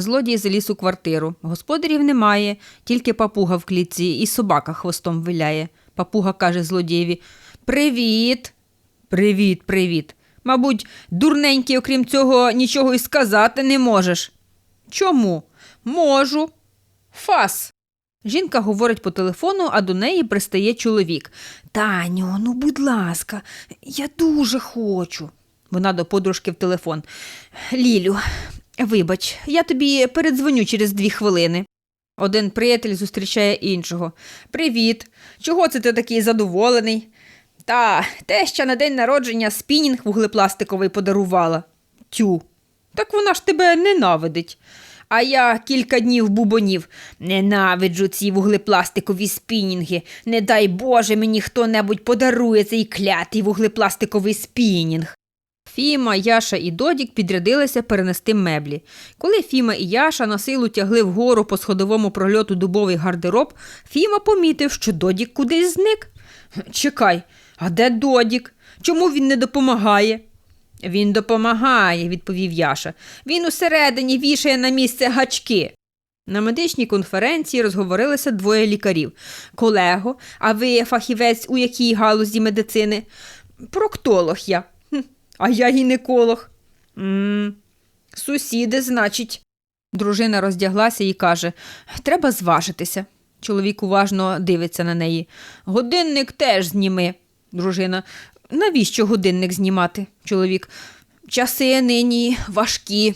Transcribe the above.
Злодій заліз у квартиру. Господарів немає, тільки папуга в клітці і собака хвостом виляє. Папуга каже злодієві Привіт. Привіт, привіт. Мабуть, дурненький, окрім цього, нічого й сказати не можеш. Чому? Можу. Фас. Жінка говорить по телефону, а до неї пристає чоловік. Таню, ну будь ласка, я дуже хочу. Вона до подружки в телефон. Лілю, вибач, я тобі передзвоню через дві хвилини. Один приятель зустрічає іншого. Привіт. Чого це ти такий задоволений? Та, теща на день народження спінінг вуглепластиковий подарувала. Тю. Так вона ж тебе ненавидить. А я кілька днів бубонів. Ненавиджу ці вуглепластикові спінінги. Не дай Боже, мені хто-небудь подарує цей клятий вуглепластиковий спінінг. Фіма, Яша і Додік підрядилися перенести меблі. Коли Фіма і Яша на силу тягли вгору по сходовому прольоту дубовий гардероб, Фіма помітив, що Додік кудись зник. Чекай, а де Додік? Чому він не допомагає? Він допомагає, відповів Яша. Він усередині вішає на місце гачки. На медичній конференції розговорилися двоє лікарів. Колего, а ви фахівець у якій галузі медицини? Проктолог я. «Хм, А я гінеколог. м Сусіди, значить. Дружина роздяглася і каже: Треба зважитися. Чоловік уважно дивиться на неї. Годинник теж зніми. Дружина. Навіщо годинник знімати? Чоловік. Часи нині важкі.